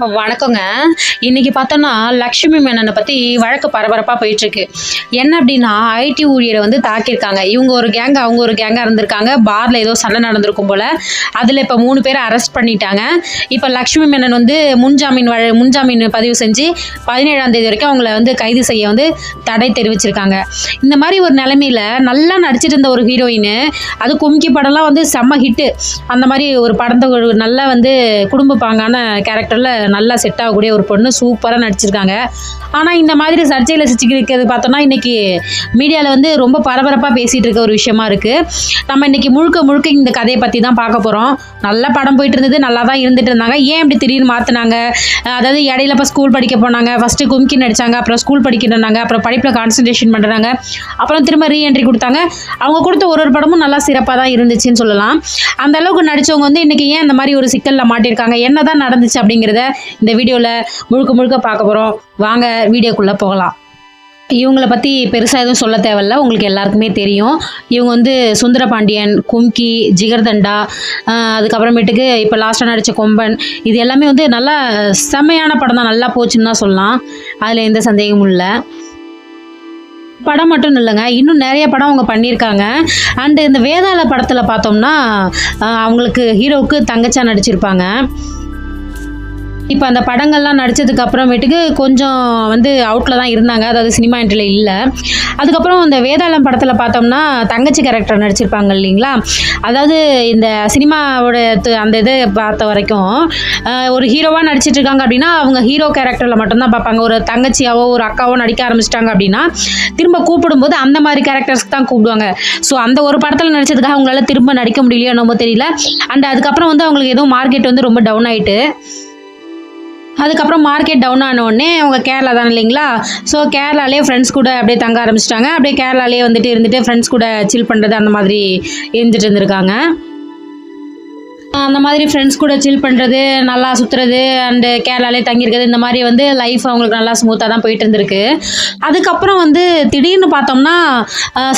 வணக்கங்க. இன்னைக்கு பார்த்தோன்னா லக்ஷ்மி மேனனை பற்றி வழக்கு பரபரப்பாக போயிட்டுருக்கு. என்ன அப்படின்னா ஐடி ஊழியரை வந்து தாக்கியிருக்காங்க. இவங்க ஒரு கேங் அவங்க ஒரு கேங்காக இருந்திருக்காங்க. பாரில் ஏதோ சண்டை நடந்திருக்கும் போல். அதில் இப்போ மூணு பேரை அரெஸ்ட் பண்ணிட்டாங்க. இப்போ லக்ஷ்மி மேனன் வந்து முன்ஜாமீன் வழ முன்ஜாமீன் பதிவு செஞ்சு பதினேழாம் தேதி வரைக்கும் அவங்கள வந்து கைது செய்ய வந்து தடை தெரிவிச்சிருக்காங்க. இந்த மாதிரி ஒரு நிலைமையில் நல்லா நடிச்சிட்டு இருந்த ஒரு ஹீரோயின் அது கும்கி படம்லாம் வந்து செம்ம ஹிட்டு அந்த மாதிரி ஒரு படத்தை ஒரு வந்து குடும்ப பாங்கான கேரக்டரில் நல்லா செட் ஆகக்கூடிய ஒரு பொண்ணு சூப்பராக நடிச்சிருக்காங்க. ஆனால் இந்த மாதிரி சர்ச்சையில் சிச்சிக்கிறது பார்த்தோன்னா இன்றைக்கி மீடியாவில் வந்து ரொம்ப பரபரப்பாக பேசிகிட்டு இருக்க ஒரு விஷயமா இருக்குது நம்ம இன்றைக்கி முழுக்க முழுக்க இந்த கதையை பற்றி தான் பார்க்க போகிறோம் நல்ல படம் போயிட்டு இருந்தது நல்லா தான் இருந்துட்டு இருந்தாங்க. ஏன் இப்படி திடீர்னு மாற்றினாங்க அதாவது இடையில இப்போ ஸ்கூல் படிக்க போனாங்க. ஃபஸ்ட்டு கும்கி நடிச்சாங்க அப்புறம் ஸ்கூல் படிக்கிறாங்க அப்புறம் படிப்பில் கான்சன்ட்ரேஷன் பண்ணுறாங்க அப்புறம் திரும்ப ரீஎன்ட்ரி கொடுத்தாங்க. அவங்க கொடுத்த ஒரு ஒரு படமும் நல்லா சிறப்பாக தான் இருந்துச்சுன்னு சொல்லலாம். அந்த அளவுக்கு நடிச்சவங்க வந்து இன்றைக்கி ஏன் இந்த மாதிரி ஒரு சிக்கலில் மாட்டியிருக்காங்க என்ன தான் நடந்துச்சு அப்படிங்கிறத இந்த வீடியோவில் முழுக்க முழுக்க பார்க்க போகிறோம் வாங்க வீடியோக்குள்ளே போகலாம். இவங்கள பற்றி பெருசாக எதுவும் சொல்ல தேவையில்ல. உங்களுக்கு எல்லாருக்குமே தெரியும். இவங்க வந்து சுந்தரபாண்டியன் கும்கி ஜிகர்தண்டா அதுக்கப்புறமேட்டுக்கு இப்போ லாஸ்ட்டாக நடித்த கொம்பன். இது எல்லாமே வந்து நல்லா செம்மையான படம் தான். நல்லா போச்சுன்னு தான் சொல்லலாம். அதில் எந்த சந்தேகமும் இல்லை. படம் மட்டும் இல்லைங்க. இன்னும் நிறைய படம் அவங்க பண்ணியிருக்காங்க. அண்டு இந்த வேதாள படத்தில் பார்த்தோம்னா அவங்களுக்கு ஹீரோவுக்கு தங்கச்சா நடிச்சிருப்பாங்க. இப்போ அந்த படங்கள்லாம் நடித்ததுக்கு அப்புறமேட்டுக்கு கொஞ்சம் வந்து அவுட்டில் தான் இருந்தாங்க. அதாவது சினிமா என்ட்ரியில் இல்லை. அதுக்கப்புறம் இந்த வேதாளம் படத்தில் பார்த்தோம்னா தங்கச்சி கேரக்டர் நடிச்சிருப்பாங்க இல்லைங்களா? அதாவது இந்த சினிமாவோட அந்த இது பார்த்த வரைக்கும் ஒரு ஹீரோவாக நடிச்சிட்டு இருக்காங்க அப்படின்னா அவங்க ஹீரோ கேரக்டரில் மட்டும்தான் பார்ப்பாங்க. ஒரு தங்கச்சியாவோ ஒரு அக்காவோ நடிக்க ஆரம்பிச்சிட்டாங்க அப்படின்னா திரும்ப கூப்பிடும்போது அந்த மாதிரி கேரக்டர்ஸ்க்கு தான் கூப்பிடுவாங்க. ஸோ அந்த ஒரு படத்தில் நடிச்சதுக்காக அவங்களால திரும்ப நடிக்க முடியலையோ என்னமோ தெரியல. அண்ட் அதுக்கப்புறம் வந்து அவங்களுக்கு எதுவும் மார்க்கெட் வந்து ரொம்ப டவுன் ஆகிட்டு அதுக்கப்புறம் மார்க்கெட் டவுன் ஆன உடனே அவங்க கேரளா தான் இல்லைங்களா? ஸோ கேரளாலே ஃப்ரெண்ட்ஸ் கூட அப்படியே தங்க ஆரம்பிச்சிட்டாங்க. அப்படியே கேரளாலே வந்துட்டு இருந்துட்டு ஃப்ரெண்ட்ஸ் கூட சில் பண்ணுறது அந்த மாதிரி இருந்துட்டு இருந்திருக்காங்க. அந்த மாதிரி ஃப்ரெண்ட்ஸ் கூட சில் பண்ணுறது நல்லா சுற்றுறது அண்டு கேரளாலே தங்கியிருக்கிறது இந்த மாதிரி வந்து லைஃப் அவங்களுக்கு நல்லா ஸ்மூத்தாக தான் போயிட்டு இருந்திருக்கு. அதுக்கப்புறம் வந்து திடீர்னு பார்த்தோம்னா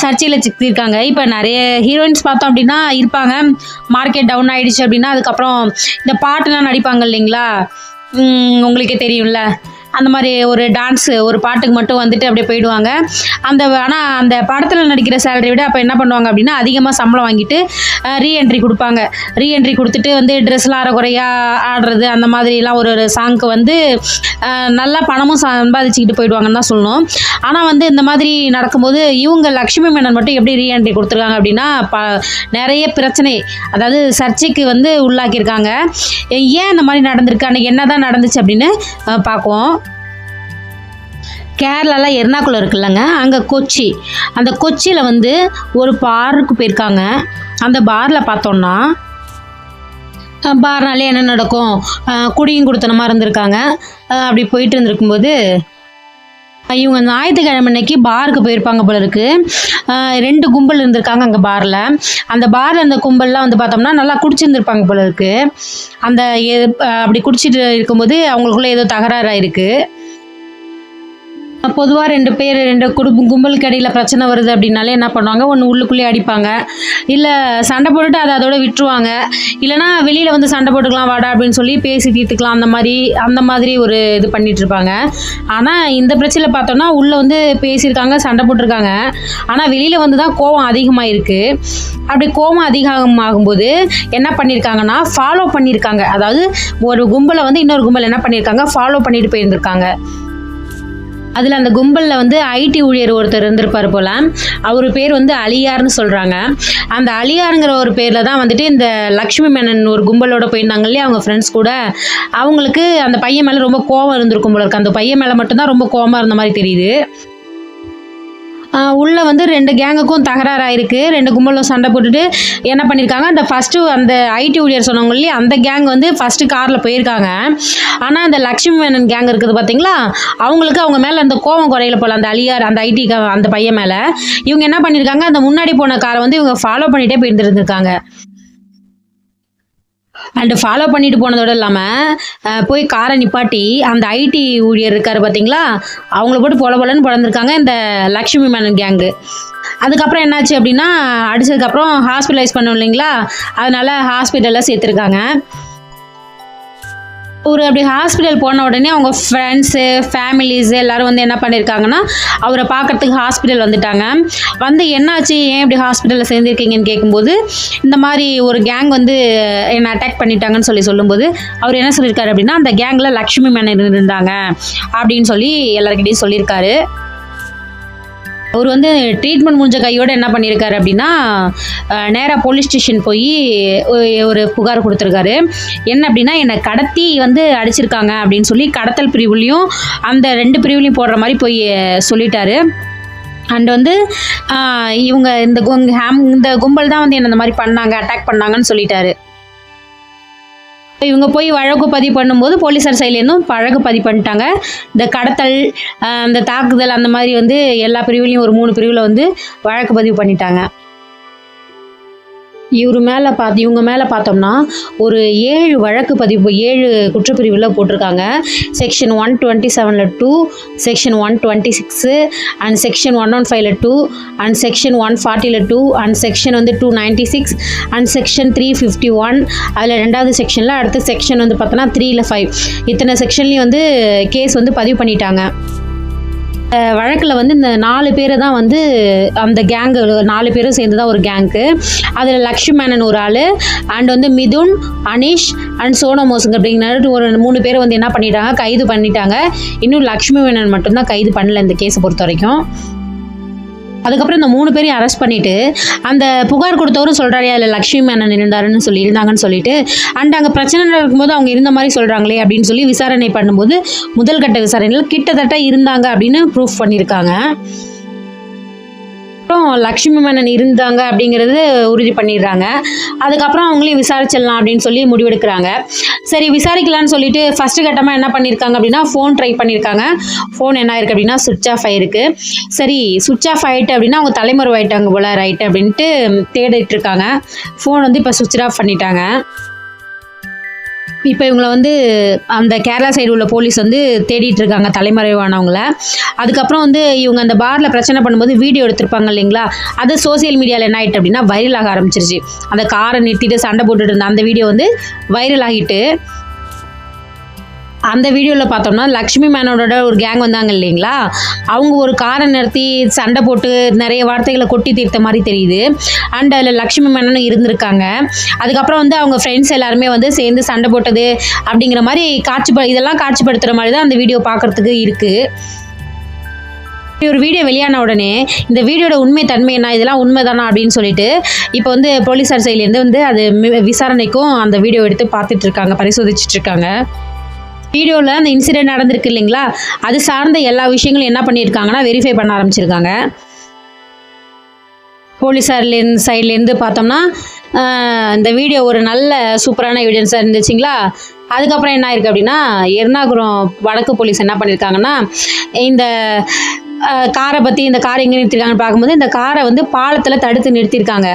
சர்ச்சையில் சிக்கியிருக்காங்க. இப்போ நிறைய ஹீரோயின்ஸ் பார்த்தோம் அப்படின்னா இருப்பாங்க. மார்க்கெட் டவுன் ஆகிடுச்சு அப்படின்னா அதுக்கப்புறம் இந்த பாட்டுலாம் நடிப்பாங்க இல்லைங்களா? உங்களுக்கே தெரியும்ல? அந்த மாதிரி ஒரு டான்ஸு ஒரு பாட்டுக்கு மட்டும் வந்துட்டு அப்படியே போயிடுவாங்க. அந்த ஆனால் அந்த படத்தில் நடிக்கிற சேலரி விட அப்போ என்ன பண்ணுவாங்க அப்படின்னா அதிகமாக சம்பளம் வாங்கிட்டு ரீஎன்ட்ரி கொடுப்பாங்க. ரீஎன்ட்ரி கொடுத்துட்டு வந்து ட்ரெஸ்லாம் அரைக்குறையா ஆடுறது அந்த மாதிரிலாம் ஒரு ஒரு சாங்க்கு வந்து நல்லா பணமும் சம்பாதிச்சுக்கிட்டு போயிடுவாங்கன்னு தான் சொல்லணும். ஆனால் வந்து இந்த மாதிரி நடக்கும்போது இவங்க லக்ஷ்மி மேனன் மட்டும் எப்படி ரீஎன்ட்ரி கொடுத்துருக்காங்க அப்படின்னா ப நிறைய பிரச்சனை அதாவது சர்ச்சைக்கு வந்து உள்ளாக்கியிருக்காங்க. ஏன் இந்த மாதிரி நடந்திருக்கு? அன்றைக்கி என்ன தான் நடந்துச்சு அப்படின்னு பார்க்குவோம். கேரளாலாம் எர்ணாகுளம் இருக்குல்லங்க. அங்கே கொச்சி. அந்த கொச்சியில் வந்து ஒரு பாருக்கு போயிருக்காங்க. அந்த பாரில் பார்த்தோன்னா பார்னாலே என்ன நடக்கும்? குடியும் கொடுத்தனமாக இருந்திருக்காங்க. அப்படி போயிட்டு இருந்திருக்கும்போது இவங்க ஞாயிற்றுக்கிழமை அன்னைக்கு பாருக்கு போயிருப்பாங்க போல இருக்கு. ரெண்டு கும்பல் இருந்திருக்காங்க அங்கே பாரில். அந்த பாரில் அந்த கும்பல்லாம் வந்து பார்த்தோம்னா நல்லா குடிச்சிருந்துருப்பாங்க போல இருக்கு. அந்த எ- அப்படி குடிச்சிட்டு இருக்கும்போது அவங்களுக்குள்ள ஏதோ தகராறு ஆயிருக்கு. பொதுவாக ரெண்டு பேர் ரெண்டு குடும்பம் கும்பலுக்கு இடையில பிரச்சனை வருது அப்படின்னாலே என்ன பண்ணுவாங்க? ஒன்று உள்ளுக்குள்ளேயே அடிப்பாங்க. இல்லை சண்டை போட்டுட்டு அதை அதோட விட்டுருவாங்க. இல்லைனா வெளியில் வந்து சண்டை போட்டுக்கலாம் வாடா அப்படின்னு சொல்லி பேசி தீர்த்துக்கலாம். அந்த மாதிரி அந்த மாதிரி ஒரு இது பண்ணிட்டு இருப்பாங்க. ஆனால் இந்த பிரச்சனையில் பார்த்தோம்னா உள்ளே வந்து பேசியிருக்காங்க சண்டை போட்டிருக்காங்க. ஆனால் வெளியில் வந்து தான் கோவம் அதிகமாக இருக்குது அப்படி கோவம் அதிகமாகும்போது என்ன பண்ணியிருக்காங்கன்னா ஃபாலோ பண்ணியிருக்காங்க. அதாவது ஒரு கும்பலை வந்து இன்னொரு கும்பல் என்ன பண்ணியிருக்காங்க? ஃபாலோ பண்ணிட்டு போயிருந்திருக்காங்க. அதில் அந்த கும்பலில் வந்து ஐடி ஊழியர் ஒருத்தர் இருந்திருப்பார் போல். அவர் பேர் வந்து அலியார்னு சொல்கிறாங்க அந்த அலியாருங்கிற ஒரு பேரில் தான் வந்துட்டு இந்த லக்ஷ்மி மேனன் ஒரு கும்பலோட போயிருந்தாங்க இல்லையா அவங்க ஃப்ரெண்ட்ஸ் கூட. அவங்களுக்கு அந்த பையன் மேலே ரொம்ப கோவம் இருந்திருக்கும் போல இருக்கு. அந்த பையன் மேலே மட்டும்தான் ரொம்ப கோவமாக இருந்த மாதிரி தெரியுது. உள்ளே வந்து ரெண்டு கேங்குக்கும் தகராறாயிருக்கு. ரெண்டு கும்பலும் சண்டை போட்டுட்டு என்ன பண்ணியிருக்காங்க அந்த ஃபஸ்ட்டு அந்த ஐடி ஊழியர் சொன்னவங்க இல்லையா அந்த கேங் வந்து ஃபஸ்ட்டு காரில் போயிருக்காங்க. ஆனால் அந்த லக்ஷ்மி மேனன் கேங் இருக்குது பார்த்தீங்களா அவங்களுக்கு அவங்க மேலே அந்த கோவம் குறையில போல அந்த அழியார் அந்த ஐடி அந்த பையன் மேலே. இவங்க என்ன பண்ணியிருக்காங்க அந்த முன்னாடி போன காரை வந்து இவங்க ஃபாலோ பண்ணிகிட்டே போயிருந்துருந்துருக்காங்க. அண்டு ஃபாலோ பண்ணிட்டு போனதோட இல்லாமல் போய் காரை நிப்பாட்டி அந்த ஐடி ஊழியர் இருக்காரு பார்த்தீங்களா அவங்கள போட்டு பொல பொலன்னு பிறந்திருக்காங்க இந்த லக்ஷ்மி மேனன் கேங்கு அதுக்கப்புறம் என்னாச்சு அப்படின்னா அடித்ததுக்கப்புறம் ஹாஸ்பிட்டலைஸ் பண்ணோம் இல்லைங்களா? அதனால ஹாஸ்பிட்டலில் சேர்த்துருக்காங்க. ஒரு அப்படி ஹாஸ்பிட்டல் போன உடனே அவங்க ஃப்ரெண்ட்ஸு ஃபேமிலிஸ் எல்லாரும் வந்து என்ன பண்ணியிருக்காங்கன்னா அவரை பார்க்கறதுக்கு ஹாஸ்பிட்டல் வந்துட்டாங்க. வந்து என்னாச்சு? ஏன் இப்படி ஹாஸ்பிட்டலில் சேர்ந்துருக்கீங்கன்னு கேட்கும்போது இந்த மாதிரி ஒரு கேங் வந்து என்னை அட்டாக் பண்ணிட்டாங்கன்னு சொல்லி சொல்லும்போது அவர் என்ன சொல்லியிருக்காரு அப்படின்னா அந்த கேங்கில் லக்ஷ்மி மேனன் இருந்தாங்க அப்படின்னு சொல்லி எல்லாருக்கிட்டையும் சொல்லியிருக்காரு அவர் வந்து ட்ரீட்மெண்ட் முடிஞ்ச கையோடு என்ன பண்ணியிருக்காரு அப்படின்னா நேராக போலீஸ் ஸ்டேஷன் போய் ஒரு புகார் கொடுத்துருக்காரு. என்ன அப்படின்னா என்னை கடத்தி வந்து அடிச்சிருக்காங்க அப்படின்னு சொல்லி கடத்தல் பிரிவுலையும் அந்த ரெண்டு பிரிவுலையும் போடுற மாதிரி போய் சொல்லிட்டாரு. அண்ட் வந்து இவங்க இந்த குங் ஹேம் இந்த கும்பல் தான் வந்து என்ன இந்த மாதிரி பண்ணாங்க அட்டாக் பண்ணாங்கன்னு சொல்லிட்டாரு. இவங்க போய் வழக்கு பதிவு பண்ணும்போது போலீஸார் சைட்லேருந்தும் வழக்கு பதிவு பண்ணிட்டாங்க. இந்த கடத்தல் இந்த அந்த தாக்குதல் அந்த மாதிரி வந்து எல்லா பிரிவுலையும் ஒரு மூணு பிரிவில் வந்து வழக்கு பதிவு பண்ணிட்டாங்க. இவர் மேலே பார்த்து இவங்க மேலே பார்த்தோம்னா ஒரு ஏழு வழக்கு பதிவு ஏழு குற்றப்பிரிவில் போட்டிருக்காங்க. செக்ஷன் ஒன் டுவெண்ட்டி செவனில் two section one twenty six and section one one ஃபைவ்ல டூ அண்ட் செக்ஷன் ஒன் ஃபார்ட்டியில் டூ அண்ட் செக்ஷன் வந்து two ninety six and section three fifty one அதில் ரெண்டாவது செக்ஷனில் அடுத்த செக்ஷன் வந்து பார்த்தோன்னா த்ரீயில் ஃபைவ் இத்தனை செக்ஷன்லேயும் வந்து கேஸ் வந்து பதிவு பண்ணிட்டாங்க. வழக்கில் வந்து இந்த நாலு பேரை தான் வந்து அந்த கேங்கு நாலு பேரும் சேர்ந்து தான் ஒரு கேங்க்கு அதில் லக்ஷ்மி மேனன் ஒரு ஆள் அண்ட் வந்து மிதுன் அனிஷ் அண்ட் சோனமோசுங்க அப்படிங்கிற ஒரு மூணு பேரை வந்து என்ன பண்ணிட்டாங்க கைது பண்ணிட்டாங்க. இன்னும் லக்ஷ்மி மேனன் மட்டும்தான் கைது பண்ணல இந்த கேஸை பொறுத்த வரைக்கும். அதுக்கப்புறம் இந்த மூணு பேரையும் அரெஸ்ட் பண்ணிட்டு அந்த புகார் கொடுத்தவரும் சொல்கிறாரு அதில் லக்ஷ்மி மேனன் இருந்தாருன்னு சொல்லி இருந்தாங்கன்னு சொல்லிட்டு. அண்ட் அங்கே பிரச்சனை நடக்கும்போது அவங்க இருந்த மாதிரி சொல்கிறாங்களே அப்படின்னு சொல்லி விசாரணை பண்ணும்போது முதல் கட்ட விசாரணையில் கிட்டத்தட்ட இருந்தாங்க அப்படின்னு ப்ரூஃப் பண்ணியிருக்காங்க. அப்புறம் லக்ஷ்மி மேனன் இருந்தாங்க அப்படிங்கிறது உறுதி பண்ணிடுறாங்க. அதுக்கப்புறம் அவங்களையும் விசாரிச்சிடலாம் அப்படின்னு சொல்லி முடிவெடுக்கிறாங்க. சரி விசாரிக்கலாம்னு சொல்லிட்டு ஃபஸ்ட்டு கட்டமாக என்ன பண்ணியிருக்காங்க அப்படின்னா ஃபோன் ட்ரை பண்ணியிருக்காங்க. ஃபோன் என்ன ஆயிருக்கு அப்படின்னா சுவிட்ச் ஆஃப் ஆயிருக்கு. சரி சுவிட்ச் ஆஃப் ஆகிட்டு அப்படின்னா அவங்க தலைமறை ஆயிட்டாங்க போல ரைட் அப்படின்ட்டு தேடிட்டு இருக்காங்க. ஃபோன் வந்து இப்போ சுவிட்ச் ஆஃப் பண்ணிட்டாங்க. இப்போ இவங்களை வந்து அந்த கேரளா சைடு உள்ள போலீஸ் வந்து தேடிட்டு இருக்காங்க தலைமறைவானவங்கள. அதுக்கப்புறம் வந்து இவங்க அந்த பாரில் பிரச்சனை பண்ணும்போது வீடியோ எடுத்திருப்பாங்க இல்லைங்களா? அது சோஷியல் மீடியாவில் என்ன ஆயிட்டு அப்படின்னா வைரல் ஆக ஆரம்பிச்சிருச்சு. அந்த காரை நிறுத்திட்டு சண்டை போட்டுட்டு இருந்த அந்த வீடியோ வந்து வைரல் ஆகிட்டு அந்த வீடியோவில் பார்த்தோம்னா லக்ஷ்மி மேனோட ஒரு கேங் வந்தாங்க இல்லைங்களா? அவங்க ஒரு காரை நிறுத்தி சண்டை போட்டு நிறைய வார்த்தைகளை கொட்டி தீர்த்த மாதிரி தெரியுது. அண்ட் அதில் லக்ஷ்மி மேனனும் இருந்திருக்காங்க. அதுக்கப்புறம் வந்து அவங்க ஃப்ரெண்ட்ஸ் எல்லாருமே வந்து சேர்ந்து சண்டை போட்டது அப்படிங்கிற மாதிரி காட்சி இதெல்லாம் காட்சிப்படுத்துகிற மாதிரி தான் அந்த வீடியோ பார்க்குறதுக்கு இருக்குது இப்படி ஒரு வீடியோ வெளியான உடனே இந்த வீடியோட உண்மை தன்மை என்ன இதெல்லாம் உண்மைதானா அப்படின்னு சொல்லிட்டு இப்போ வந்து போலீஸார் சைட்லேருந்து வந்து அது விசாரணைக்கும் அந்த வீடியோ எடுத்து பார்த்துட்டு இருக்காங்க பரிசோதிச்சுட்டு இருக்காங்க. வீடியோவில் அந்த இன்சிடென்ட் நடந்திருக்கு இல்லைங்களா? அது சார்ந்த எல்லா விஷயங்களும் என்ன பண்ணியிருக்காங்கன்னா வெரிஃபை பண்ண ஆரம்பிச்சிருக்காங்க. போலீஸார்லேருந்து சைட்லேருந்து பார்த்தோம்னா இந்த வீடியோ ஒரு நல்ல சூப்பரான எவிடன்ஸாக இருந்துச்சுங்களா? அதுக்கப்புறம் என்ன ஆயிருக்கு அப்படின்னா எர்ணாகுளம் வடக்கு போலீஸ் என்ன பண்ணியிருக்காங்கன்னா இந்த காரை பற்றி இந்த கார் எங்கே நிறுத்திருக்காங்கன்னு பார்க்கும்போது இந்த காரை வந்து பாலத்தில் தடுத்து நிறுத்தியிருக்காங்க.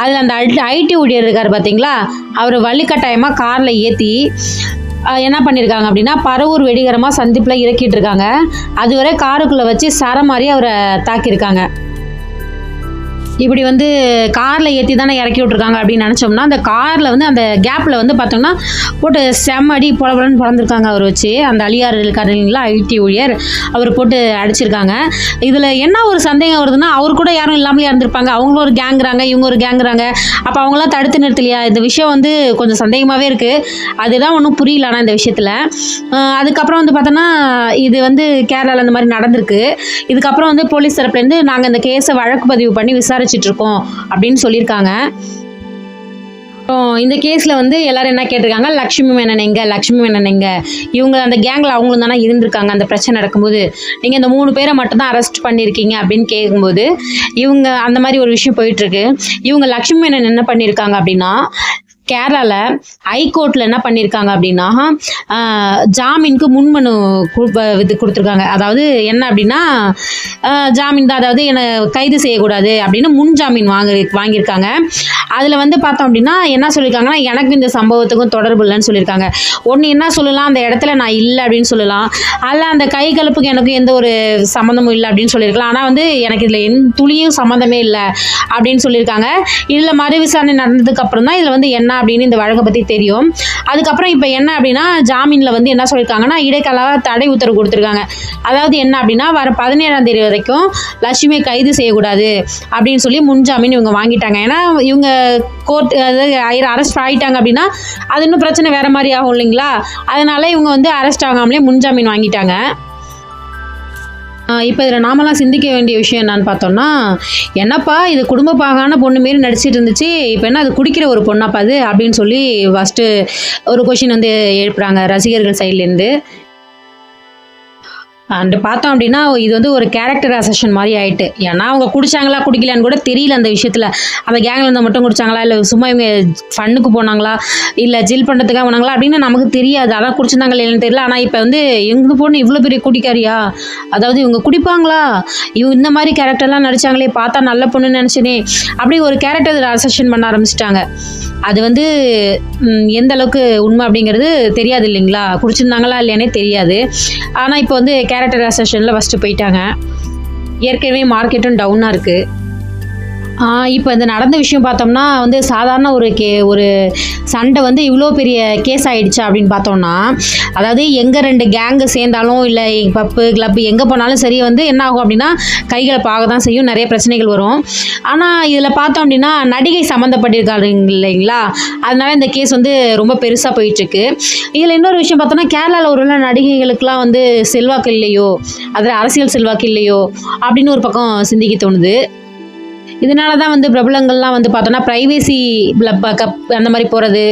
அதில் அந்த ஐடி ஊழியர் இருக்கார் பார்த்தீங்களா? அவர் வழிகட்டாயமாக காரில் ஏற்றி என்ன பண்ணியிருக்காங்க அப்படின்னா பரவூர் வெடிகரமாக சந்திப்பில் இறக்கிட்டு இருக்காங்க. அதுவரை காருக்குள்ளே வச்சு சர மாதிரி அவரை தாக்கியிருக்காங்க. இப்படி வந்து காரில் ஏற்றி தானே இறக்கி விட்ருக்காங்க அப்படின்னு நினச்சோம்னா அந்த காரில் வந்து அந்த கேப்பில் வந்து பார்த்தோம்னா போட்டு செம்மடி அடி பிறந்திருக்காங்க அவர் வச்சு. அந்த அழியார் இருக்காரு இல்லைங்களா? ஐடி ஊழியர். அவர் போட்டு அடிச்சிருக்காங்க. இதில் என்ன ஒரு சந்தேகம் வருதுன்னா அவர் கூட யாரும் இல்லாமலே இருந்திருப்பாங்க. அவங்களும் ஒரு கேங்குறாங்க இவங்க ஒரு கேங்குறாங்க அப்போ அவங்களாம் தடுத்து நிறுத்தலையா? இந்த விஷயம் வந்து கொஞ்சம் சந்தேகமாகவே இருக்குது அதுதான் ஒன்றும் புரியல ஆனால் இந்த விஷயத்தில். அதுக்கப்புறம் வந்து பார்த்தோன்னா இது வந்து கேரளாவில் இந்த மாதிரி நடந்திருக்கு. இதுக்கப்புறம் வந்து போலீஸ் தரப்புலேருந்து நாங்கள் இந்த கேஸை வழக்கு பதிவு பண்ணி விசாரிச்சுட்டு இருக்கோம் அப்படின்னு சொல்லியிருக்காங்க. இந்த கேஸில் வந்து எல்லாரும் என்ன கேட்டிருக்காங்க? லக்ஷ்மி மேனன் எங்க லக்ஷ்மி மேனன் எங்க இவங்க அந்த கேங்கில் அவங்களும் தானே இருந்திருக்காங்க அந்த பிரச்சனை நடக்கும்போது. நீங்கள் இந்த மூணு பேரை மட்டும் தான் அரெஸ்ட் பண்ணியிருக்கீங்க அப்படின்னு கேட்கும்போது இவங்க அந்த மாதிரி ஒரு விஷயம் போயிட்டுருக்கு. இவங்க லக்ஷ்மி மேனன் என்ன பண்ணியிருக்காங்க அப்படின்னா கேரளாவில் ஹைகோர்ட்டில் என்ன பண்ணியிருக்காங்க அப்படின்னா ஜாமீனுக்கு முன்மனு இது கொடுத்துருக்காங்க. அதாவது என்ன அப்படின்னா ஜாமீன் தான். அதாவது என்னை கைது செய்யக்கூடாது அப்படின்னு முன் ஜாமீன் வாங்கி வாங்கியிருக்காங்க. அதில் வந்து பார்த்தோம் அப்படின்னா என்ன சொல்லியிருக்காங்கன்னா எனக்கு இந்த சம்பவத்துக்கும் தொடர்பு இல்லைன்னு சொல்லியிருக்காங்க ஒன்று என்ன சொல்லலாம்? அந்த இடத்துல நான் இல்லை அப்படின்னு சொல்லலாம். அல்ல அந்த கை கலப்புக்கு எனக்கும் எந்த ஒரு சம்மந்தமும் இல்லை அப்படின்னு சொல்லியிருக்கலாம் ஆனால் வந்து எனக்கு இதில் எந்த துளியும் சம்மந்தமே இல்லை அப்படின்னு சொல்லியிருக்காங்க இதில் மறு விசாரணை நடந்ததுக்கு அப்புறம் தான் இதில் வந்து என்ன அப்படின்னு இந்த வழக்கை பற்றி தெரியும். அதுக்கப்புறம் இப்போ என்ன அப்படின்னா ஜாமீனில் வந்து என்ன சொல்லியிருக்காங்கன்னா இடைக்கால தடை உத்தரவு கொடுத்துருக்காங்க. அதாவது என்ன அப்படின்னா வர பதினேழாம் தேதி வரைக்கும் லட்சுமியை கைது செய்யக்கூடாது அப்படின்னு சொல்லி முன்ஜாமீன் இவங்க வாங்கிட்டாங்க. ஏன்னா இவங்க கோர்ட் அதாவது அரெஸ்ட் ஆகிட்டாங்க அப்படின்னா அது இன்னும் பிரச்சனை வேறு மாதிரி ஆகும் இல்லைங்களா? அதனால இவங்க வந்து அரெஸ்ட் ஆகாமலே முன்ஜாமீன் வாங்கிட்டாங்க. இப்போ இதில் நாமெல்லாம் சிந்திக்க வேண்டிய விஷயம் என்னன்னு பார்த்தோம்னா என்னப்பா இது குடும்ப பாகான பொண்ணு மாரி நடிச்சிட்டு இருந்துச்சு இப்போ என்ன அது குடிக்கிற ஒரு பொண்ணாப்பா அது? அப்படின்னு சொல்லி ஃபஸ்ட்டு ஒரு கொஷின் வந்து எழுப்புறாங்க ரசிகர்கள் சைட்லேருந்து அண்டு பார்த்தோம் அப்படின்னா இது வந்து ஒரு கேரக்டர் அசெஷன் மாதிரி ஆயிட்டு. ஏன்னா அவங்க குடிச்சாங்களா குடிக்கலான்னு கூட தெரியல அந்த விஷயத்தில். அந்த கேங்கில் இருந்து மட்டும் குடிச்சாங்களா இல்லை சும்மா இவங்க ஃபன்னுக்கு போனாங்களா இல்லை ஜில் பண்ணுறதுக்காக போனாங்களா அப்படின்னு நமக்கு தெரியாது. அதான் குடிச்சிருந்தாங்க இல்லைன்னு தெரியல. ஆனால் இப்போ வந்து எங்கே பொண்ணு இவ்வளோ பெரிய குடிக்காரியா அதாவது இவங்க குடிப்பாங்களா? இவங்க இந்த மாதிரி கேரக்டர்லாம் நடிச்சாங்களே பார்த்தா நல்ல பொண்ணுன்னு நினச்சினே அப்படி ஒரு கேரக்டர் அசெஷன் பண்ண ஆரம்பிச்சிட்டாங்க. அது வந்து எந்த அளவுக்கு உண்மை அப்படிங்கிறது தெரியாது இல்லைங்களா? குடிச்சிருந்தாங்களா இல்லையானே தெரியாது. ஆனால் இப்போ வந்து கேரக்டர் அசஷனில் ஃபஸ்ட்டு போயிட்டாங்க. ஏற்கனவே மார்க்கெட்டும் டவுனாக இருக்குது இப்போ இந்த நடந்த விஷயம் பார்த்தோம்னா வந்து சாதாரண ஒரு கே ஒரு சண்டை வந்து இவ்வளோ பெரிய கேஸ் ஆயிடுச்சா அப்படின்னு பார்த்தோம்னா அதாவது எங்கே ரெண்டு கேங்கு சேர்ந்தாலும் இல்லை பப்பு கிளப்பு எங்கே போனாலும் சரி வந்து என்ன ஆகும் அப்படின்னா கைகளை பார்க்க தான் செய்யும் நிறைய பிரச்சனைகள் வரும். ஆனால் இதில் பார்த்தோம் அப்படின்னா நடிகை சம்மந்தப்பட்டிருக்காங்க இல்லைங்களா? அதனால இந்த கேஸ் வந்து ரொம்ப பெருசாக போயிட்டுருக்கு. இதில் இன்னொரு விஷயம் பார்த்தோம்னா கேரளாவில் ஒரு உள்ள நடிகைகளுக்கெல்லாம் வந்து செல்வாக்கு இல்லையோ அதில் அரசியல் செல்வாக்கு இல்லையோ அப்படின்னு ஒரு பக்கம் சிந்திக்க தோணுது. இதனால தான் வந்து பிரபலங்கள்லாம் வந்து பார்த்தோன்னா ப்ரைவேசி கப் அந்த மாதிரி போகிறது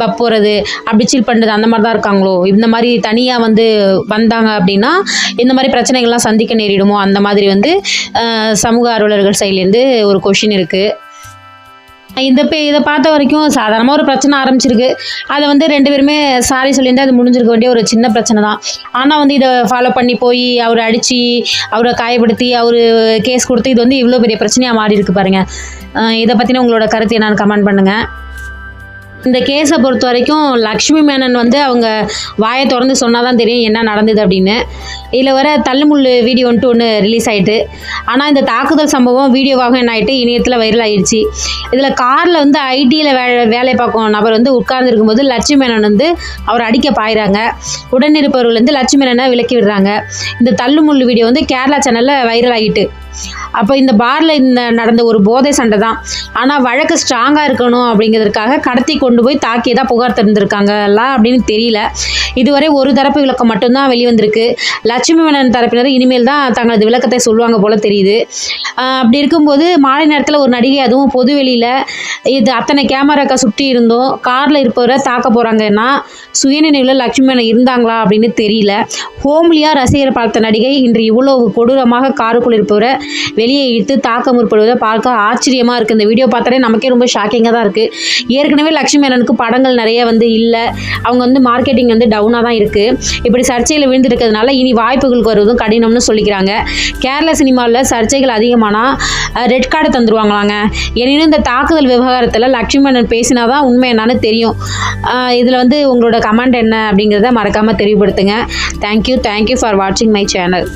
பப் போகிறது அப்படி சில் பண்ணுறது அந்த மாதிரி தான் இருக்காங்களோ? இந்த மாதிரி தனியாக வந்து வந்தாங்க அப்படின்னா இந்த மாதிரி பிரச்சனைகள்லாம் சந்திக்க நேரிடுமோ? அந்த மாதிரி வந்து சமூக ஆர்வலர்கள் சைட்லேருந்து ஒரு கொஷின் இருக்குது இந்த பே இதை பார்த்த வரைக்கும் சாதாரணமாக ஒரு பிரச்சனை ஆரம்பிச்சிருக்கு. அதை வந்து ரெண்டு பேருமே சாரி சொல்லியிருந்தால் அது முடிஞ்சிருக்க வேண்டிய ஒரு சின்ன பிரச்சனை தான். ஆனால் வந்து இதை ஃபாலோ பண்ணி போய் அவரை அடித்து அவரை காயப்படுத்தி அவர் கேஸ் கொடுத்து இது வந்து இவ்வளோ பெரிய பிரச்சனையாக மாறி இருக்கு பாருங்க. இதை பற்றின உங்களோட கருத்து என்னன்னு கமெண்ட் பண்ணுங்கள் இந்த கேஸை பொறுத்த வரைக்கும் லக்ஷ்மி மேனன் வந்து அவங்க வாயை திறந்து சொன்னால் தான் தெரியும் என்ன நடந்தது அப்படின்னு. இதில் வர தள்ளுமுள்ளு வீடியோ வந்துட்டு ஒன்று ரிலீஸ் ஆகிட்டு ஆனால் இந்த தாக்குதல் சம்பவம் வீடியோவாக என்ன ஆயிட்டு இணையத்தில் வைரல் ஆயிடுச்சு. இதில் காரில் வந்து ஐடியில் வே வேலை பார்க்கும் நபர் வந்து உட்கார்ந்துருக்கும் போது லட்சுமி மேனன் வந்து அவர் அடிக்க பாயிறாங்க. உடனிருப்பவர்கள் வந்து லட்சுமி மேனனை விலக்கி விடுறாங்க. இந்த தள்ளுமுள்ளு வீடியோ வந்து கேரளா சேனலில் வைரல் ஆகிட்டு அப்போ இந்த பாரில் இந்த நடந்த ஒரு போதை சண்டை தான். ஆனால் வழக்கு ஸ்ட்ராங்காக இருக்கணும் அப்படிங்கிறதுக்காக கடத்தி கொண்டு போய் தாக்கியதாக புகார் தந்திருக்காங்கலாம் அப்படின்னு தெரியல. இதுவரை ஒரு தரப்பு விளக்கம் மட்டும்தான் வெளிவந்திருக்கு. லட்சுமி மேனன் தரப்பினர் இனிமேல் தான் தங்களது விளக்கத்தை சொல்லுவாங்க போல தெரியுது. அப்படி இருக்கும்போது மாலை நேரத்தில் ஒரு நடிகை அதுவும் பொது வெளியில் இது அத்தனை கேமராக்கா சுற்றி இருந்தோம். காரில் இருப்பவரை தாக்க போகிறாங்கன்னா சுயநினைவில் லட்சுமி மேனன் இருந்தாங்களா அப்படின்னு தெரியல. ஹோம்லியாக ரசிகர் பார்த்த நடிகை இன்று இவ்வளவு கொடூரமாக காருக்குள் இருப்பவரை வெளியே இழுத்து தாக்க முற்படுவதை பார்க்க ஆச்சரியமாக இருக்குது இந்த வீடியோ பார்த்தாலே நமக்கே ரொம்ப ஷாக்கிங்காக தான் இருக்குது ஏற்கனவே லட்சுமி மேனனுக்கு படங்கள் நிறைய வந்து இல்லை. அவங்க வந்து மார்க்கெட்டிங் வந்து டவுனாக தான் இருக்குது இப்படி சர்ச்சையில் விழுந்துருக்கிறதுனால இனி வாய்ப்புகளுக்கு வருவதும் கடினம்னு சொல்லிக்கிறாங்க. கேரள சினிமாவில் சர்ச்சைகள் அதிகமானால் ரெட் கார்டு தந்துருவாங்களாங்க. எனினும் இந்த தாக்குதல் விவகாரத்தில் லக்ஷ்மணன் பேசினா தான் உண்மை என்னன்னு தெரியும். இதில் வந்து உங்களோட கமெண்ட் என்ன அப்படிங்கிறத மறக்காமல் தெரியப்படுத்துங்க. Thank you thank you for வாட்சிங் மை சேனல்